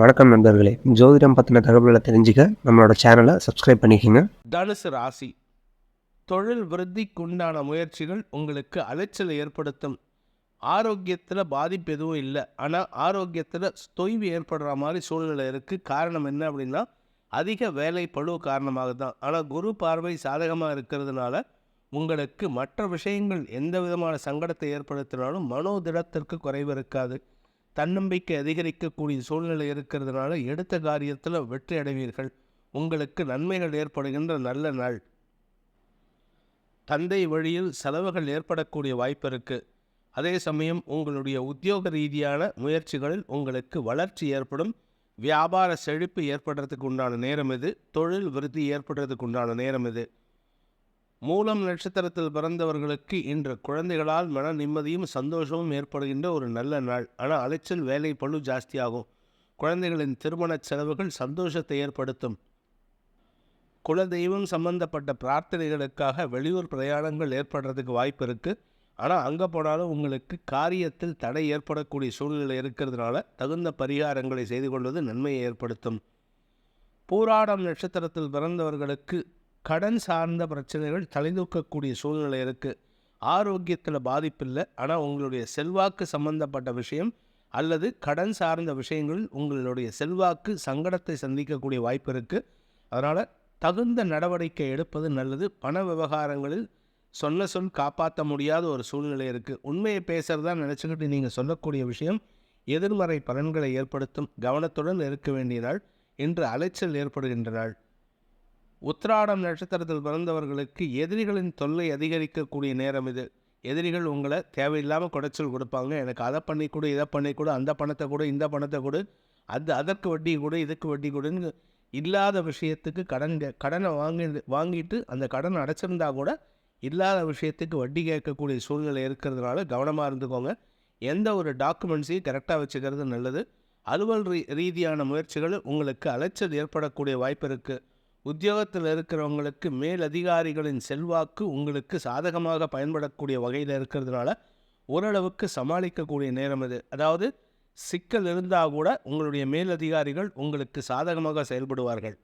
வணக்கம் நண்பர்களே. ஜோதிடம் பற்றின தகவல்களை தெரிஞ்சுக்க நம்மளோட சேனலை சப்ஸ்கிரைப் பண்ணிக்கோங்க. தனுசு ராசி தொழில் விருத்திக்குண்டான முயற்சிகள் உங்களுக்கு அலைச்சலை ஏற்படுத்தும். ஆரோக்கியத்தில் பாதிப்பு எதுவும் இல்லை. ஆனால் ஆரோக்கியத்தில் தொய்வு ஏற்படுற மாதிரி சூழ்நிலை இருக்குது காரணம் என்ன அப்படின்னா அதிக வேலை பழுவு காரணமாக தான். ஆனால் குரு பார்வை சாதகமாக இருக்கிறதுனால உங்களுக்கு மற்ற விஷயங்கள் எந்த விதமான சங்கடத்தை ஏற்படுத்தினாலும் மனோதிடத்திற்கு குறைவு இருக்காது. தன்னம்பிக்கை அதிகரிக்கக்கூடிய சூழ்நிலை இருக்கிறதுனால எடுத்த காரியத்தில் வெற்றி அடைவீர்கள். உங்களுக்கு நன்மைகள் ஏற்படுகின்ற நல்ல நாள். தந்தை வழியில் செலவுகள் ஏற்படக்கூடிய வாய்ப்பு இருக்குது அதே சமயம் உங்களுடைய உத்தியோக ரீதியான முயற்சிகளில் உங்களுக்கு வளர்ச்சி ஏற்படும். வியாபார செழிப்பு ஏற்படுறதுக்கு உண்டான நேரம் இது. தொழில் விருத்தி ஏற்படுறதுக்கு உண்டான நேரம் இது. மூலம் நட்சத்திரத்தில் பிறந்தவர்களுக்கு இன்று குழந்தைகளால் மன நிம்மதியும் சந்தோஷமும் ஏற்படுகின்ற ஒரு நல்ல நாள். ஆனால் அலைச்சல் வேலை பளு ஜாஸ்தியாகும். குழந்தைகளின் திருமண செலவுகள் சந்தோஷத்தை ஏற்படுத்தும். குலதெய்வம் சம்பந்தப்பட்ட பிரார்த்தனைகளுக்காக வெளியூர் பிரயாணங்கள் ஏற்படுறதுக்கு வாய்ப்பு இருக்குது ஆனால் அங்கே போனாலும் உங்களுக்கு காரியத்தில் தடை ஏற்படக்கூடிய சூழ்நிலை இருக்கிறதுனால தகுந்த பரிகாரங்களை செய்து கொள்வது நன்மையை ஏற்படுத்தும். பூராடம் நட்சத்திரத்தில் பிறந்தவர்களுக்கு கடன் சார்ந்த பிரச்சனைகள் தலைதூக்கக்கூடிய சூழ்நிலை இருக்குது ஆரோக்கியத்தில் பாதிப்பில்லை. ஆனால் உங்களுடைய செல்வாக்கு சம்பந்தப்பட்ட விஷயம் அல்லது கடன் சார்ந்த விஷயங்களில் உங்களுடைய செல்வாக்கு சங்கடத்தை சந்திக்கக்கூடிய வாய்ப்பு இருக்குது அதனால் தகுந்த நடவடிக்கை எடுப்பது நல்லது. பண விவகாரங்களில் சொன்ன சொல் காப்பாற்ற முடியாத ஒரு சூழ்நிலை இருக்குது உண்மையை பேசுகிறதா நினச்சிக்கிட்டு நீங்கள் சொல்லக்கூடிய விஷயம் எதிர்மறை பலன்களை ஏற்படுத்தும். கவனத்துடன் இருக்க வேண்டிய நாள் இன்று அலைச்சல் ஏற்படுகின்ற நாள் உத்திராடம் நட்சத்திரத்தில் பிறந்தவர்களுக்கு எதிரிகளின் தொல்லை அதிகரிக்கக்கூடிய நேரம் இது. எதிரிகள் உங்களை தேவையில்லாமல் குடைச்சல் கொடுப்பாங்க. எனக்கு அதை பண்ணி கொடு இதை பண்ணி கொடு அந்த பணத்தை கொடு இந்த பணத்தை கொடு அது அதற்கு வட்டி கொடு இதுக்கு வட்டி கொடுன்னு இல்லாத விஷயத்துக்கு கடன் கடனை வாங்கி வாங்கிட்டு அந்த கடனை அடைச்சிருந்தா கூட இல்லாத விஷயத்துக்கு வட்டி கேட்கக்கூடிய சூழ்நிலை இருக்கிறதுனால கவனமாக இருந்துக்கோங்க. எந்த ஒரு டாக்குமெண்ட்ஸையும் கரெக்டாக வச்சுக்கிறது நல்லது. அலுவல் ரீ ரீதியான முயற்சிகள் உங்களுக்கு அலைச்சல் ஏற்படக்கூடிய வாய்ப்பு இருக்குது உத்தியோகத்தில் இருக்கிறவங்களுக்கு மேல் அதிகாரிகளின் செல்வாக்கு உங்களுக்கு சாதகமாக பயன்படக்கூடிய வகையில் இருக்கிறதுனால ஓரளவுக்கு சமாளிக்கக்கூடிய நேரம் இது. அதாவது சிக்கல் இருந்தால் கூட உங்களுடைய மேலதிகாரிகள் உங்களுக்கு சாதகமாக செயல்படுவார்கள்.